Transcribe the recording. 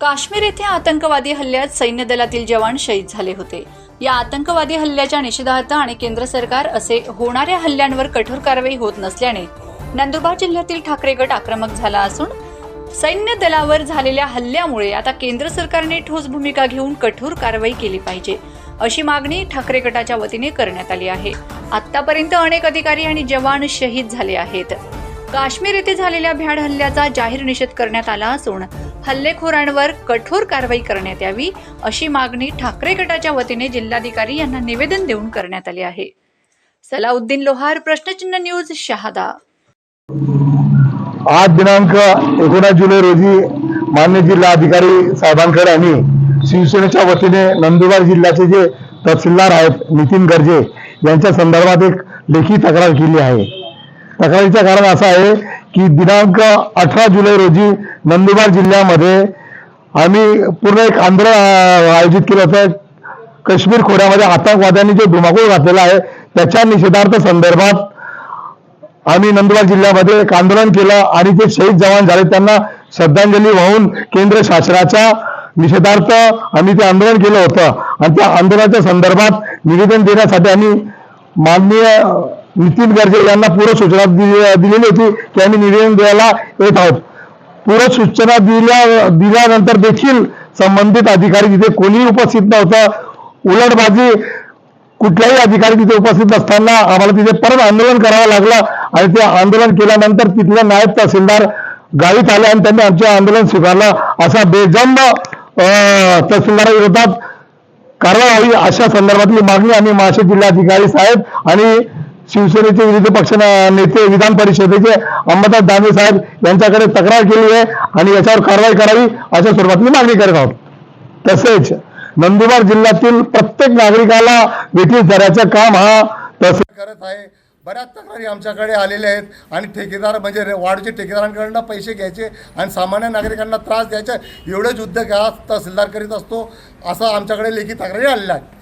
काश्मीर येथे आतंकवादी हल्ल्यात सैन्य दलातील जवान शहीद झाले होते. या आतंकवादी हल्ल्याच्या निषेधार्थ आणि केंद्र सरकार असे होणाऱ्या हल्ल्यांवर कठोर कारवाई होत नसल्याने नंदुरबार जिल्ह्यातील ठाकरे गट आक्रमक झाला असून सैन्य दलावर झालेल्या हल्ल्यामुळे आता केंद्र सरकारने ठोस भूमिका घेऊन कठोर कारवाई केली पाहिजे अशी मागणी ठाकरे गटाच्या वतीने करण्यात आली आहे. आतापर्यंत अनेक अधिकारी आणि जवान शहीद झाले आहेत. काश्मीर येथे झालेल्या भ्याड हल्ल्याचा जाहीर निषेध करण्यात आला असून हल्लेखोरांवर कठोर कारवाई करण्यात यावी अशी मागणी ठाकरे गटाच्या वतीने जिल्हाधिकारी यांना निवेदन देऊन करण्यात आले आहे. सलाउद्दीन लोहार प्रश्नचिन्ह न्यूज शहादा. आज दिनांक एकोणीस जुलै रोजी मान्य जिल्हाधिकारी साहेबांकडे आम्ही शिवसेनेच्या वतीने नंदुरबार जिल्ह्याचे जे तहसीलदार आहेत नितीन गर्जे यांच्या संदर्भात एक लेखी तक्रार केली आहे. तक्रारीचं कारण असं आहे की दिनांक अठरा जुलै रोजी नंदुरबार जिल्ह्यामध्ये आम्ही पूर्ण एक आंदोलन आयोजित केलं होतं. काश्मीर खोऱ्यामध्ये आतंकवाद्यांनी जो धुमाकूळ घातलेला आहे त्याच्या निषेधार्थ संदर्भात आम्ही नंदुरबार जिल्ह्यामध्ये एक आंदोलन केलं आणि जे शहीद जवान झाले. त्यांना श्रद्धांजली वाहून केंद्र शासनाच्या निषेधार्थ आम्ही ते आंदोलन केलं होतं. आणि त्या आंदोलनाच्या संदर्भात निवेदन देण्यासाठी आम्ही माननीय नितीन गर्जे यांना पूर्व सूचना दिलेली होती की आम्ही निवेदन द्यायला येत आहोत. पूर्व सूचना दिल्या दिल्यानंतर देखील संबंधित अधिकारी तिथे कोणीही उपस्थित नव्हता. उलटबाजी कुठलाही अधिकारी तिथे उपस्थित नसताना आम्हाला तिथे परत आंदोलन करावं लागलं आणि ते आंदोलन केल्यानंतर तिथले नायब तहसीलदार गावीत आले आणि त्यांनी आमचे आंदोलन स्वीकारलं. असा बेजंब अं, तहसीलदाराविरोधात कारवाई व्हावी अशा संदर्भातली मागणी आम्ही महाराष्ट्र जिल्हाधिकारी साहेब आणि शिवसेनेचे विविध पक्ष नेते विधान परिषदेचे अंबादास दानवे साहेब यांच्याकडे तक्रार केली आहे आणि याच्यावर कारवाई करावी अशा स्वरूपातली मागणी करत आहोत. तसेच नंदुरबार जिल्ह्यातील प्रत्येक नागरिकाला वेठीस धरायचं काम हा तसे करत आहे. बऱ्याच तक्रारी आमच्याकडे आलेल्या आहेत आणि ठेकेदार म्हणजे वाढचे ठेकेदारांकडनं पैसे घ्यायचे आणि सामान्य नागरिकांना त्रास द्यायचा. एवढेच युद्ध घ्या तहसीलदार करीत असतो. असं आमच्याकडे लेखी तक्रारी आलेल्या आहेत.